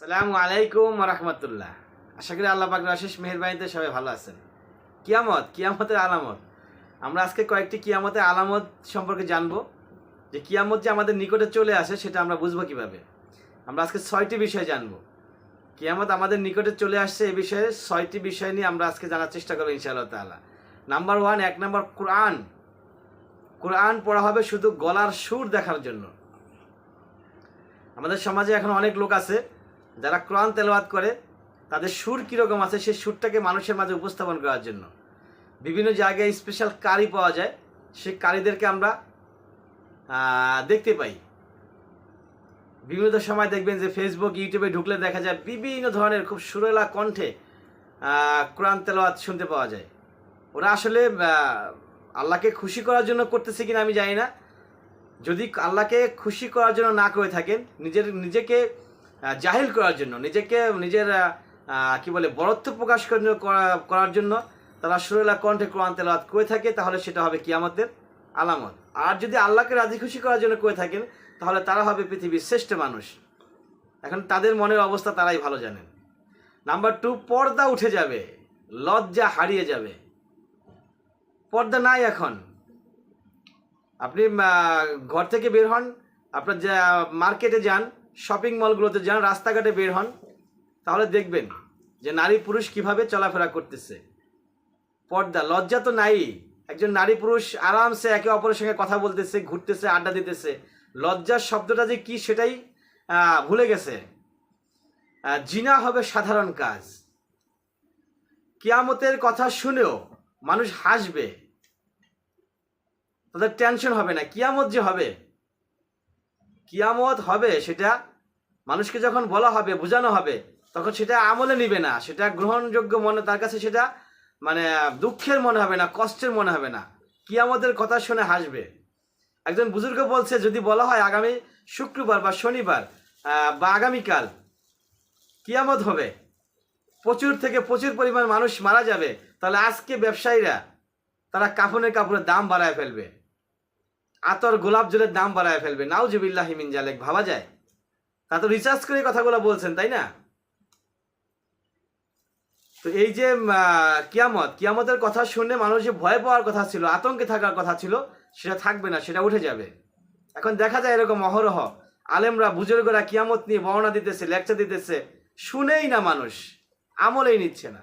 সালামু আলাইকুম রহমতুল্লাহ। আশা করি আল্লাহ পাকের অশেষ মেহরবানিতে সবাই ভালো আছেন। কিয়ামত, কিয়ামতের আলামত। আমরা আজকে কয়েকটি কিয়ামতের আলামত সম্পর্কে জানব। যে কিয়ামত যে আমাদের নিকটে চলে আসে, সেটা আমরা বুঝব কীভাবে? আমরা আজকে ছয়টি বিষয় জানব। কিয়ামত আমাদের নিকটে চলে আসছে এ বিষয়ে ছয়টি বিষয় নিয়ে আমরা আজকে জানার চেষ্টা করব ইনশাআল্লাহ তাআলা। নাম্বার ওয়ান, এক নাম্বার কোরআন। কোরআন পড়া হবে শুধু গলার সুর দেখার জন্য। আমাদের সমাজে এখন অনেক লোক আছে যারা কোরআন তেলাওয়াত করে, তাদের সুর কীরকম আছে সেই সুরটাকে মানুষের মাঝে উপস্থাপন করার জন্য। বিভিন্ন জায়গায় স্পেশাল কারি পাওয়া যায়, সেই কারিদেরকে আমরা দেখতে পাই। বিভিন্ন সময় দেখবেন যে ফেসবুক ইউটিউবে ঢুকলে দেখা যায় বিভিন্ন ধরনের খুব সুরেলা কণ্ঠে কোরআন তেলাওয়াত শুনতে পাওয়া যায়। ওরা আসলে আল্লাহকে খুশি করার জন্য করতেছে কিনা আমি জানি না। যদি আল্লাহকে খুশি করার জন্য না করে থাকেন, নিজের, নিজেকে জাহিল করার জন্য, নিজেকে, নিজের কি বলে, বরত্ব প্রকাশ করার জন্য- করা- করার জন্য তারা সুরেলা কণ্ঠে কোরআন তেলাওয়াত করে থাকে, তাহলে সেটা হবে কিয়ামতের আলামত। আর যদি আল্লাহকে রাজি খুশি করার জন্য করে থাকেন, তাহলে তারা হবে পৃথিবীর শ্রেষ্ঠ মানুষ। এখন তাদের মনের অবস্থা তারাই ভালো জানেন। নাম্বার টু, পর্দা উঠে যাবে, লজ্জা হারিয়ে যাবে। পর্দা নাই এখন। আপনি ঘর থেকে বের হন, আপনার যা, মার্কেটে যান শপিং মলগুলোতে যেন রাস্তাঘাটে বের হন, তাহলে দেখবেন যে নারী পুরুষ কীভাবে চলাফেরা করতেছে। পর্দা, লজ্জা তো নাই। একজন নারী পুরুষ আরামসে একে অপরের সঙ্গে কথা বলতেছে, ঘুরতেছে, আড্ডা দিতেছে। লজ্জার শব্দটা যে কি সেটাই ভুলে গেছে। জিনা হবে সাধারণ কাজ। কিয়ামতের কথা শুনেও মানুষ হাসবে। তাদের টেনশন হবে না। কিয়ামত যে হবে কিয়ামত হবে সেটা মানুষকে যখন বলা হবে, বোঝানো হবে, তখন সেটা আমলে নিবে না। সেটা গ্রহণযোগ্য মনে, তার কাছে সেটা মানে দুঃখের মনে হবে না, কষ্টের মনে হবে না। কিয়ামতের কথা শুনে হাসবে। একজন বুজুর্গ বলছে, যদি বলা হয় আগামী শুক্রবার বা শনিবার বা আগামীকাল কিয়ামত হবে, প্রচুর থেকে প্রচুর পরিমাণ মানুষ মারা যাবে, তাহলে আজকে ব্যবসায়ীরা তারা কাফনের কাপড়ের দাম বাড়ায় ফেলবে। আতর গোলাপ জলের দাম বাড়ায় ফেলবে। নাউজুবিল্লাহ মিন জালেক, ভাবা যায়? তা তো রিচার্জ করে কথাগুলো বলছেন, তাই না? তো এই যে কিয়ামত, কিয়ামতের কথা শুনে মানুষ যে ভয় পাওয়ার কথা ছিল, আতঙ্কে থাকার কথা ছিল, সেটা থাকবে না, সেটা উঠে যাবে। এখন দেখা যায় এরকম অহরহ, আলেমরা বুজুর্গরা কিয়ামত নিয়ে বর্ণনা দিতেছে লেকচার দিতেছে, শুনেই না মানুষ, আমলেই নিচ্ছে না।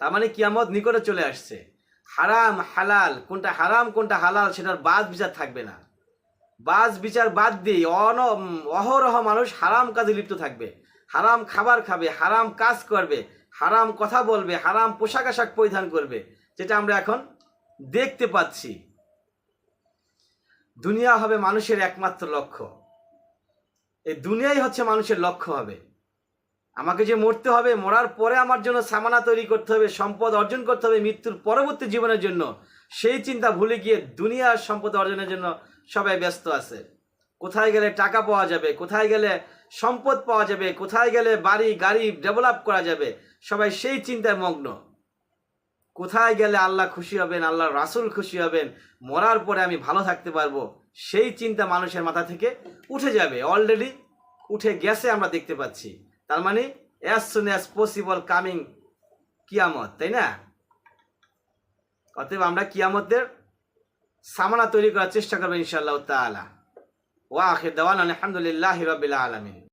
তার মানে কিয়ামত নিকটে চলে আসছে। হারাম, হালাল, কোনটা হারাম, কোনটা হালাল সেটার বাদ বিচার থাকবে না। বাজ বিচার বাদ দিয়ে অন, অহরহ মানুষ হারাম কাজে লিপ্ত থাকবে। হারাম খাবার খাবে, হারাম কাজ করবে, হারাম কথা বলবে, হারাম পোশাক আশাক পরিধান করবে, যেটা আমরা এখন দেখতে পাচ্ছি। দুনিয়া হবে মানুষের একমাত্র লক্ষ্য। এই দুনিয়াই হচ্ছে মানুষের লক্ষ্য হবে। আমাকে যে মরতে হবে, মরার পরে আমার জন্য সামানা তৈরি করতে হবে, সম্পদ অর্জন করতে হবে মৃত্যুর পরবর্তী জীবনের জন্য, সেই চিন্তা ভুলে গিয়ে দুনিয়ার সম্পদ অর্জনের জন্য সবাই ব্যস্ত আছে। কোথায় গেলে টাকা পাওয়া যাবে, কোথায় গেলে সম্পদ পাওয়া যাবে, কোথায় গেলে বাড়ি, গাড়ি ডেভেলপ করা যাবে, সবাই সেই চিন্তায় মগ্ন। কোথায় গেলে আল্লাহ খুশি হবেন, আল্লাহ রাসুল খুশি হবেন, মরার পরে আমি ভালো থাকতে পারব, সেই চিন্তা মানুষের মাথা থেকে উঠে যাবে। অলরেডি উঠে গেছে আমরা দেখতে পাচ্ছি। তার মানে as soon as possible coming কিয়ামত, তাই না? অতএব আমরা কিয়ামতের সামানা তৈরি করার চেষ্টা করব ইনশাআল্লাহ তালা ওয়া আখে দেওয়ান আলহামদুলিল্লাহ হিরবিল্লা আলামিন।